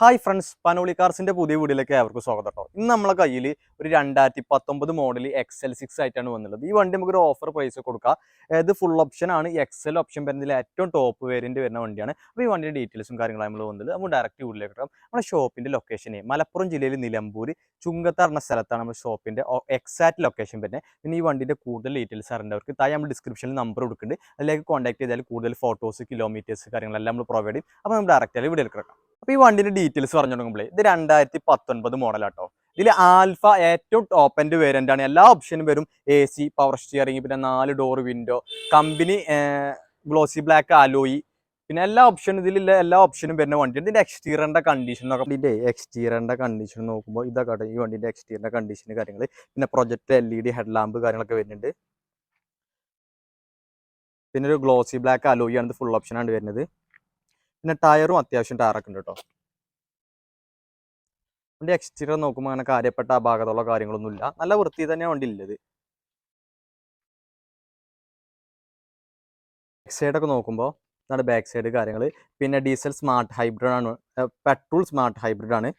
Hi friends Panoli കാർസിന്റെ പുതിയ വീഡിയോയിലേക്ക് അവർക്ക് സ്വാഗതം കേട്ടോ ഇന്ന് നമ്മളെ കയ്യിൽ ഒരു രണ്ടായിരത്തി പത്തൊമ്പത് മോഡൽ എക്സൽ സിക്സ് ആയിട്ടാണ് വന്നുള്ളത് ഈ വണ്ടി നമുക്കൊരു ഓഫർ പ്രൈസ് കൊടുക്കുക ഇത് ഫുൾ ഓപ്ഷൻ ആണ് എക്സൽ ഓപ്ഷൻ വരുന്നതിൽ ഏറ്റവും ടോപ്പ് വേരിയന്റ് വരുന്ന വണ്ടിയാണ്. അപ്പോൾ ഈ വണ്ടിയുടെ ഡീറ്റെയിൽസും കാര്യങ്ങളും നമ്മൾ വന്നത് നമുക്ക് ഡയറക്റ്റ് വീട്ടിലേക്ക് കിട്ടാം നമ്മുടെ ഷോപ്പിന്റെ ലൊക്കേഷൻ മലപ്പുറം ജില്ലയിൽ നിലമ്പൂർ ചുങ്കത്ത് പറഞ്ഞ സ്ഥലത്താണ് നമ്മുടെ ഷോപ്പിന്റെ എക്സാക്ട് ലൊക്കേഷൻ വരുന്നത്. പിന്നെ ഈ വണ്ടിന്റെ കൂടുതൽ ഡീറ്റെയിൽസ് അറിയേണ്ടവർക്ക് താഴെ നമ്മൾ ഡിസ്ക്രിപ്ഷനിൽ നമ്പർ കൊടുക്കുന്നുണ്ട്. അതിലേക്ക് കോൺടാക്ട് ചെയ്താൽ കൂടുതൽ ഫോട്ടോസ് കിലോമീറ്റേഴ്സ് കാര്യങ്ങളെല്ലാം നമ്മൾ പ്രൊവൈഡ് ചെയ്യും. അപ്പോൾ നമ്മൾ ഡയറക്റ്റ് ആയി വീഡിയോയിലേക്ക് എടുക്കാം അപ്പോൾ ഈ വണ്ടിന്റെ ഡീറ്റെയിൽസ് പറഞ്ഞു തുടങ്ങുമ്പോൾ ഇത് രണ്ടായിരത്തി പത്തൊൻപത് മോഡലാട്ടോ ഇതിൽ ആൽഫ ഏറ്റവും ടോപ്പ് വേരിയന്റ് ആണ്. എല്ലാ ഓപ്ഷനും വരും എ സി പവർ സ്റ്റിയറിംഗ് പിന്നെ നാല് door window company glossy black alloy പിന്നെ എല്ലാ ഓപ്ഷനും ഇതിലുള്ള എല്ലാ ഓപ്ഷനും വരുന്ന വണ്ടി ഇതിന്റെ എക്സ്റ്റീരിയറിന്റെ കണ്ടീഷൻ നോക്കാം. ഇതിന്റെ എക്സ്റ്റീരിയറിന്റെ കണ്ടീഷൻ നോക്കുമ്പോൾ ഇതൊക്കെ ഈ വണ്ടിന്റെ എക്സ്റ്റീരിയറിന്റെ കണ്ടീഷൻ കാര്യങ്ങൾ പിന്നെ project L E D head lamp കാര്യങ്ങളൊക്കെ വരുന്നുണ്ട്. പിന്നെ ഒരു ഗ്ലോസി ബ്ലാക്ക് അലോയി ആണ് ഇത് ഫുൾ ഓപ്ഷനാണ് വരുന്നത്. പിന്നെ ടയറും അത്യാവശ്യം ടയറൊക്കെ ഉണ്ട് കേട്ടോ വണ്ടി എക്സ്റ്റീരിയർ നോക്കുമ്പോൾ അങ്ങനെ കാര്യപ്പെട്ട അപാകതമുള്ള കാര്യങ്ങളൊന്നുമില്ല നല്ല വൃത്തി തന്നെയാണ് വണ്ടി ഉള്ളത് ബാക്ക് സൈഡൊക്കെ നോക്കുമ്പോൾ ഇതാണ് ബാക്ക് സൈഡ് കാര്യങ്ങൾ പിന്നെ ഡീസൽ സ്മാർട്ട് ഹൈബ്രിഡ് ആണ്. പെട്രോൾ സ്മാർട്ട് ഹൈബ്രിഡ് ആണ്.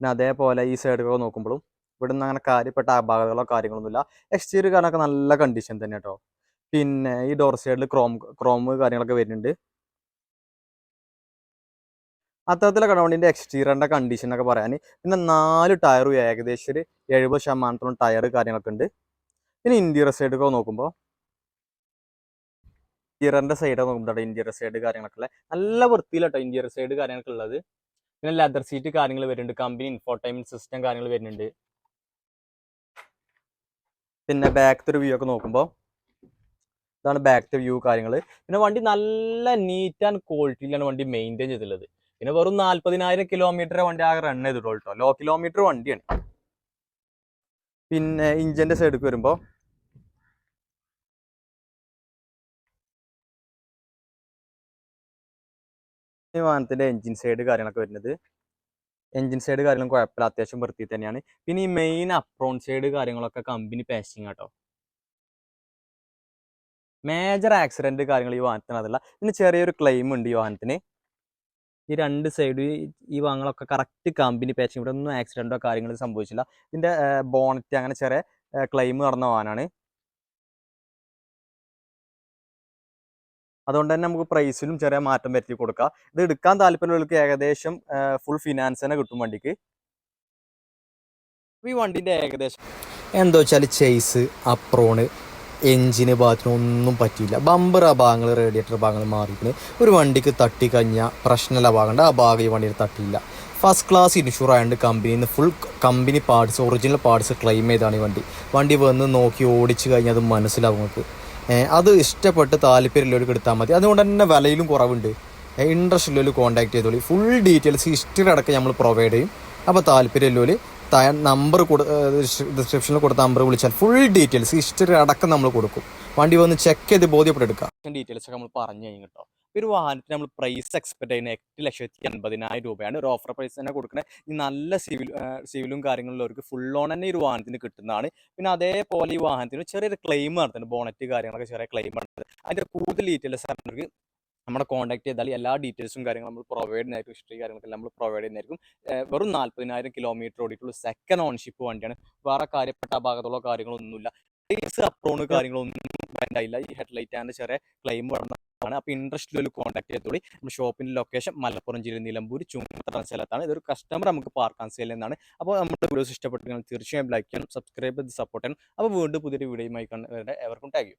പിന്നെ അതേപോലെ ഈ സൈഡൊക്കെ നോക്കുമ്പോഴും ഇവിടുന്ന് അങ്ങനെ കാര്യപ്പെട്ട അപാകതകളോ കാര്യങ്ങളൊന്നുമില്ല. എക്സ്റ്റീരിയർ കാരണമൊക്കെ നല്ല കണ്ടീഷൻ തന്നെ കേട്ടോ പിന്നെ ഈ ഡോർ സൈഡിൽ ക്രോം ക്രോം കാര്യങ്ങളൊക്കെ വരുന്നുണ്ട്. അത്തരത്തിലെ വണ്ടിന്റെ എക്സ്റ്റീരിയറിന്റെ കണ്ടീഷൻ ഒക്കെ പറയാൻ പിന്നെ നാല് ടയറും ഏകദേശം ഒരു എഴുപത് ശതമാനത്തോളം ടയർ കാര്യങ്ങളൊക്കെ ഉണ്ട്. പിന്നെ ഇന്റീരിയർ സൈഡൊക്കെ നോക്കുമ്പോൾ ഇന്റീരിയറിന്റെ സൈഡൊക്കെ നോക്കുമ്പോൾ ഇന്റീരിയർ സൈഡ് കാര്യങ്ങളൊക്കെ ഉള്ളത്. നല്ല വൃത്തിയിലട്ടോ ഇന്റീരിയർ സൈഡ് കാര്യങ്ങളൊക്കെ ഉള്ളത്. പിന്നെ ലെതർ സീറ്റ് കാര്യങ്ങൾ വരുന്നുണ്ട്. കമ്പനി ഇൻഫോർടൈൻമെന്റ് സിസ്റ്റം കാര്യങ്ങൾ വരുന്നുണ്ട്. പിന്നെ ബാക്ക് വ്യൂ ഒക്കെ നോക്കുമ്പോൾ ഇതാണ് ബാക്ക് വ്യൂ കാര്യങ്ങൾ പിന്നെ വണ്ടി നല്ല നീറ്റ് ആൻഡ് ക്വാളിറ്റിയിലാണ് വണ്ടി മെയിന്റെയിൻ ചെയ്തിട്ടുള്ളത്. പിന്നെ വെറും നാൽപ്പതിനായിരം കിലോമീറ്റർ വണ്ടി ആകെ റൺ ചെയ്തിട്ടുള്ളൂ കേട്ടോ. ലോ കിലോമീറ്റർ വണ്ടിയാണ്. പിന്നെ ഇഞ്ചിന്റെ സൈഡിലേക്ക് വരുമ്പോൾ ഈ വാഹനത്തിന്റെ എഞ്ചിൻ സൈഡ് കാര്യങ്ങളൊക്കെ വരുന്നത്. എഞ്ചിൻ സൈഡ് കാര്യങ്ങളും കുഴപ്പമില്ല. അത്യാവശ്യം വൃത്തി തന്നെയാണ്. പിന്നെ ഈ മെയിൻ അപ്രോൺ സൈഡ് കാര്യങ്ങളൊക്കെ കമ്പനി പാച്ചിങ് കേട്ടോ മേജർ ആക്സിഡന്റ് കാര്യങ്ങൾ ഈ വാഹനത്തിന് അതല്ല പിന്നെ ചെറിയൊരു ക്ലെയിം ഉണ്ട് ഈ വാഹനത്തിന്. ഈ രണ്ട് സൈഡ് ഈ വാഹനങ്ങളൊക്കെ കറക്റ്റ് കമ്പനി പാച്ചിങ് ഇവിടെ ഒന്നും ആക്സിഡന്റോ കാര്യങ്ങളോ സംഭവിച്ചില്ല. ഇതിന്റെ ബോണറ്റ് അങ്ങനെ ചെറിയ ക്ലെയിം നടന്ന വാഹനമാണ് അതുകൊണ്ട് തന്നെ നമുക്ക് പ്രൈസിലും ചെറിയ മാറ്റം വരുത്തി കൊടുക്കാം. ഇത് എടുക്കാൻ താല്പര്യമുള്ളവർക്ക് ഏകദേശം ഫുൾ ഫിനാൻസ് തന്നെ കിട്ടും വണ്ടിക്ക്. ഈ വണ്ടിന്റെ ഏകദേശം എന്താ വെച്ചാൽ ചേസ് അപ്രോണ് എഞ്ചിന് ഭാഗത്തിന് ഒന്നും പറ്റിയില്ല. ബമ്പർ ആ ഭാഗങ്ങൾ റേഡിയേറ്റർ ഭാഗങ്ങൾ മാറിയിട്ട് ഒരു വണ്ടിക്ക് തട്ടി കഴിഞ്ഞാൽ പ്രശ്നമല്ല ഭാഗമുണ്ട് ആ ഭാഗം ഈ വണ്ടിയിൽ തട്ടിയില്ല. ഫസ്റ്റ് ക്ലാസ് ഇൻഷുർ ആയതുകൊണ്ട് കമ്പനിയിൽ നിന്ന് full company parts original parts claim ചെയ്താണ് ഈ വണ്ടി. വണ്ടി വന്ന് നോക്കി ഓടിച്ചു കഴിഞ്ഞാൽ അത് മനസ്സിലാവും നിങ്ങൾക്ക് അത് ഇഷ്ടപ്പെട്ട് താല്പര്യമുള്ളവർക്ക് എടുത്താൽ മതി. അതുകൊണ്ട് തന്നെ വിലയിലും കുറവുണ്ട്. ഇൻട്രസ്റ്റ് ഉള്ളവർ കോൺടാക്ട് ചെയ്തോളി. ഫുൾ ഡീറ്റെയിൽസ് ഹിസ്റ്ററി അടക്കം നമ്മൾ പ്രൊവൈഡ് ചെയ്യും. അപ്പോൾ താല്പര്യമുള്ളവർ നമ്പർ കൊടു ഡിസ്ക്രിപ്ഷനിൽ കൊടുത്ത നമ്പർ വിളിച്ചാൽ ഫുൾ ഡീറ്റെയിൽസ് ഹിസ്റ്ററി അടക്കം നമ്മൾ കൊടുക്കും. വണ്ടി വന്ന് ചെക്ക് ചെയ്ത് ബോധ്യപ്പെട്ടെടുക്കാം ഡീറ്റെയിൽസ് ഒക്കെ നമ്മൾ പറഞ്ഞു കഴിഞ്ഞു കേട്ടോ. ഒരു വാഹനത്തിന് നമ്മൾ പ്രൈസ് എക്സ്പെക്ട് ചെയ്യുന്ന എട്ട് ലക്ഷത്തി അൻപതിനായിരം രൂപയാണ്. ഒരു ഓഫർ പ്രൈസ് തന്നെ കൊടുക്കുന്നത് ഈ നല്ല സിവിൽ സിവിലും കാര്യങ്ങളിലുള്ളവർക്ക് ഫുൾ ഓൺ തന്നെ ഈ ഒരു വാഹനത്തിന് കിട്ടുന്നതാണ്. പിന്നെ അതേപോലെ ഈ വാഹനത്തിന് ചെറിയൊരു ക്ലെയിം നടത്തുന്നുണ്ട്. ബോണറ്റ് കാര്യങ്ങളൊക്കെ ചെറിയ ക്ലെയിം നടത്തുന്നത് അതിന്റെ കൂടുതൽ ഡീറ്റെയിൽസ് അറിഞ്ഞവർക്ക് നമ്മളെ കോൺടാക്ട് ചെയ്താൽ എല്ലാ ഡീറ്റെയിൽസും കാര്യങ്ങളും നമ്മൾ പ്രൊവൈഡ് ചെയ്യുന്നതായിരിക്കും ഹിസ്റ്ററി കാര്യങ്ങളൊക്കെ നമ്മൾ പ്രൊവൈഡ് ചെയ്യുന്നതായിരിക്കും വെറും നാൽപ്പതിനായിരം കിലോമീറ്റർ ഓടിയിട്ടുള്ള സെക്കൻഡ് ഓൺഷിപ്പ് വണ്ടിയാണ്. വേറെ കാര്യപ്പെട്ട അഭാഗത്തുള്ള കാര്യങ്ങളൊന്നുമില്ല. അപ്രോണ് കാര്യങ്ങളൊന്നും ഉണ്ടായില്ല ഈ ഹെഡ്ലൈറ്റ് ആൻഡ് ചെറിയ ക്ലെയിം ആണ് അപ്പോൾ ഇൻട്രസ്റ്റ് ഒരു കോൺടാക്ട് ചെയ്തോളി നമ്മുടെ ഷോപ്പിന്റെ ലൊക്കേഷൻ മലപ്പുറം ജില്ലയിൽ നിലമ്പൂർ ചുമത്തറ സ്ഥലത്താണ് ഇതൊരു കസ്റ്റമർ നമുക്ക് പാർക്കാൻ സെയിൽ എന്നാണ്. അപ്പോൾ നമ്മുടെ വീഡിയോസ് ഇഷ്ടപ്പെട്ടെങ്കിൽ തീർച്ചയായും ലൈക്ക് ചെയ്യണം സബ്സ്ക്രൈബ് ചെയ്ത് സപ്പോർട്ട് ചെയ്യണം. അപ്പോൾ വീണ്ടും പുതിയൊരു വീഡിയോയുമായി കണ്ട് എവർക്കും ചെയ്യും